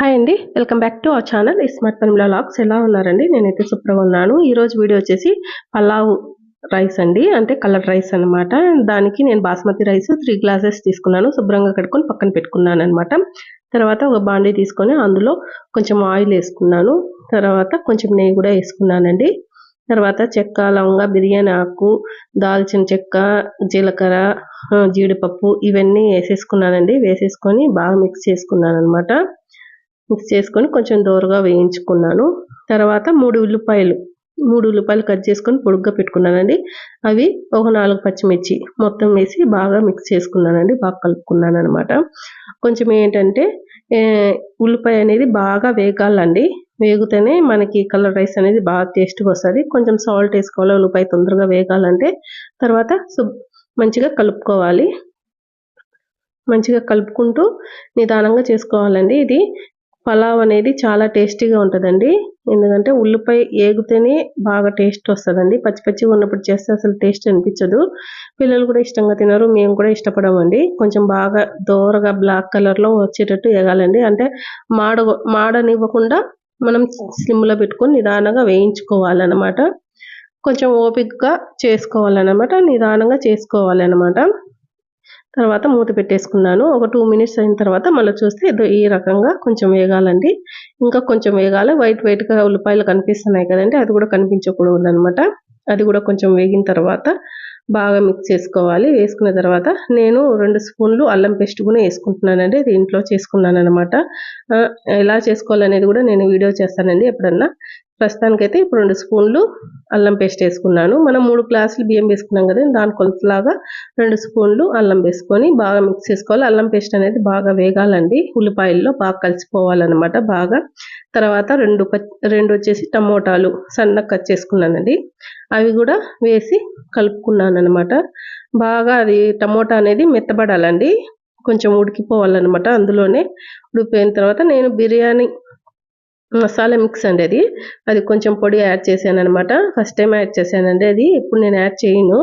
Hi అండి welcome back to our channel. Smart పనిమిలా logs ఎలా ఉన్నారండి? నేనైతే సూపర్గా ఉన్నాను. ఈరోజు వీడియో వచ్చేసి పలావ్ రైస్ అండి. అంటే కలర్ రైస్ అనమాట దానికి నేను బాస్మతి రైస్ త్రీ గ్లాసెస్ తీసుకున్నాను. శుభ్రంగా కడుక్కొని పక్కన పెట్టుకున్నాను అనమాట తర్వాత ఒక బాండీ తీసుకొని అందులో కొంచెం ఆయిల్ వేసుకున్నాను. తర్వాత కొంచెం నెయ్యి కూడా వేసుకున్నానండి. తర్వాత చెక్క లవంగ బిర్యానీ ఆకు దాల్చిన చెక్క జీలకర్ర జీడిపప్పు ఇవన్నీ వేసేసుకున్నానండి. వేసేసుకొని బాగా మిక్స్ చేసుకున్నాను అనమాట మిక్స్ చేసుకొని కొంచెం దోరగా వేయించుకున్నాను. తర్వాత మూడు ఉల్లిపాయలు మూడు ఉల్లిపాయలు కట్ చేసుకొని పొడుగ్గా పెట్టుకున్నానండి. అవి ఒక నాలుగు పచ్చిమిర్చి మొత్తం వేసి బాగా మిక్స్ చేసుకున్నానండి. బాగా కలుపుకున్నాను అనమాట కొంచెం ఏంటంటే ఉల్లిపాయ అనేది బాగా వేగాలండి. వేగితేనే మనకి కలర్ రైస్ అనేది బాగా టేస్ట్గా వస్తుంది. కొంచెం సాల్ట్ వేసుకోవాలి ఉల్లిపాయ తొందరగా వేగాలంటే. తర్వాత మంచిగా కలుపుకోవాలి. మంచిగా కలుపుకుంటూ నిదానంగా చేసుకోవాలండి. ఇది పలావ్ అనేది చాలా టేస్టీగా ఉంటుందండి. ఎందుకంటే ఉల్లిపాయ ఏగితేనే బాగా టేస్ట్ వస్తుందండి. పచ్చి పచ్చిగా ఉన్నప్పుడు చేస్తే అసలు టేస్ట్ అనిపించదు. పిల్లలు కూడా ఇష్టంగా తినరు మేము కూడా ఇష్టపడమండి. కొంచెం బాగా దోరగా బ్లాక్ కలర్లో వచ్చేటట్టు ఎగాలండి. అంటే మాడ మాడనివ్వకుండా మనం స్లిమ్లో పెట్టుకొని నిదానంగా వేయించుకోవాలన్నమాట. కొంచెం ఓపికగా చేసుకోవాలన్నమాట నిదానంగా చేసుకోవాలన్నమాట. తర్వాత మూత పెట్టేసుకున్నాను. ఒక టూ మినిట్స్ అయిన తర్వాత మళ్ళీ చూస్తే ఈ రకంగా కొంచెం వేగాలండి. ఇంకా కొంచెం వేగాలి. వైట్ వైట్గా ఉల్లిపాయలు కనిపిస్తున్నాయి కదండి. అది కూడా కనిపించకూడదు అనమాట అది కూడా కొంచెం వేగిన తర్వాత బాగా మిక్స్ చేసుకోవాలి. వేసుకున్న తర్వాత నేను రెండు స్పూన్లు అల్లం పేస్ట్ కూడా వేసుకుంటున్నానండి. అది ఇంట్లో చేసుకున్నాను అనమాట ఎలా చేసుకోవాలనేది కూడా నేను వీడియో చేస్తానండి ఎప్పుడన్నా. ప్రస్తుతానికైతే ఇప్పుడు రెండు స్పూన్లు అల్లం పేస్ట్ వేసుకున్నాను. మనం మూడు గ్లాసులు బియ్యం వేసుకున్నాం కదా దాని కొలతలాగా రెండు స్పూన్లు అల్లం వేసుకొని బాగా మిక్స్ చేసుకోవాలి. అల్లం పేస్ట్ అనేది బాగా వేగాలండి. ఉల్లిపాయల్లో బాగా కలిసిపోవాలన్నమాట బాగా. తర్వాత రెండు రెండు వచ్చేసి టమోటాలు సన్నగా కట్ చేసుకున్నానండి. అవి కూడా వేసి కలుపుకున్నాను అనమాట బాగా అది టమోటా అనేది మెత్తబడాలండి. కొంచెం ఉడికిపోవాలన్నమాట అందులోనే. ఉడికిపోయిన తర్వాత నేను బిర్యానీ మసాలా మిక్స్ అండి అది. అది కొంచెం పొడి యాడ్ చేశాను అనమాట ఫస్ట్ టైం యాడ్ చేశానండి అది. ఇప్పుడు నేను యాడ్ చేయను.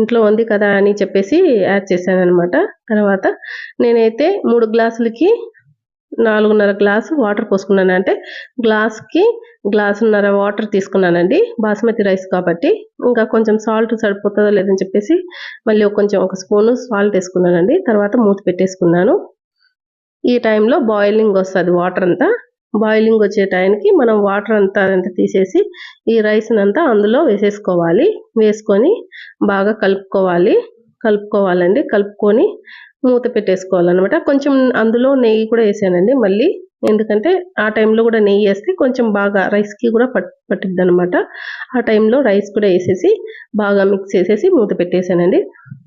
ఇంట్లో ఉంది కదా అని చెప్పేసి యాడ్ చేశాను అనమాట తర్వాత నేనైతే మూడు గ్లాసులకి నాలుగున్నర గ్లాసు వాటర్ పోసుకున్నాను. అంటే గ్లాస్కి గ్లాసున్నర వాటర్ తీసుకున్నానండి. బాస్మతి రైస్ కాబట్టి. ఇంకా కొంచెం సాల్ట్ సరిపోతుందో లేదని చెప్పేసి మళ్ళీ కొంచెం ఒక స్పూను సాల్ట్ వేసుకున్నానండి. తర్వాత మూత పెట్టేసుకున్నాను. ఈ టైంలో బాయిలింగ్ వస్తుంది వాటర్ అంతా. బాయిలింగ్ వచ్చే టైంకి మనం వాటర్ అంతా అంతా తీసేసి ఈ రైస్ని అంతా అందులో వేసేసుకోవాలి. వేసుకొని బాగా కలుపుకోవాలి. కలుపుకోవాలండి. కలుపుకొని మూత పెట్టేసుకోవాలన్నమాట. కొంచెం అందులో నెయ్యి కూడా వేసానండి మళ్ళీ. ఎందుకంటే ఆ టైంలో కూడా నెయ్యి వేస్తే కొంచెం బాగా రైస్కి కూడా పట్ పట్టిద్ది అనమాట ఆ టైంలో రైస్ కూడా వేసేసి బాగా మిక్స్ చేసేసి మూత పెట్టేశానండి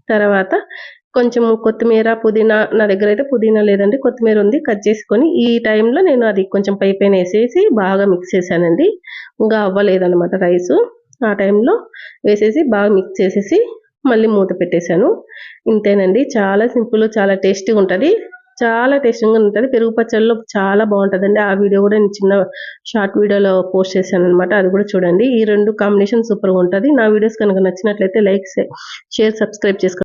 తర్వాత కొంచెం కొత్తిమీర పుదీనా నా దగ్గర అయితే పుదీనా లేదండి. కొత్తిమీర ఉంది. కట్ చేసుకొని ఈ టైంలో నేను అది కొంచెం పై పైన వేసేసి బాగా మిక్స్ చేశానండి. ఇంకా అవ్వలేదన్నమాట రైసు. ఆ టైంలో వేసేసి బాగా మిక్స్ చేసేసి మళ్ళీ మూత పెట్టేశాను. ఇంతేనండి. చాలా సింపుల్ చాలా టేస్టీగా ఉంటుంది. చాలా టేస్టింగ్గా ఉంటుంది. పెరుగు పచ్చళ్ళలో చాలా బాగుంటుందండి. ఆ వీడియో కూడా నేను చిన్న షార్ట్ వీడియోలో పోస్ట్ చేశాను అనమాట అది కూడా చూడండి. ఈ రెండు కాంబినేషన్ సూపర్గా ఉంటుంది. నా వీడియోస్ కనుక నచ్చినట్లయితే లైక్ షేర్ సబ్స్క్రైబ్ చేసుకోండి.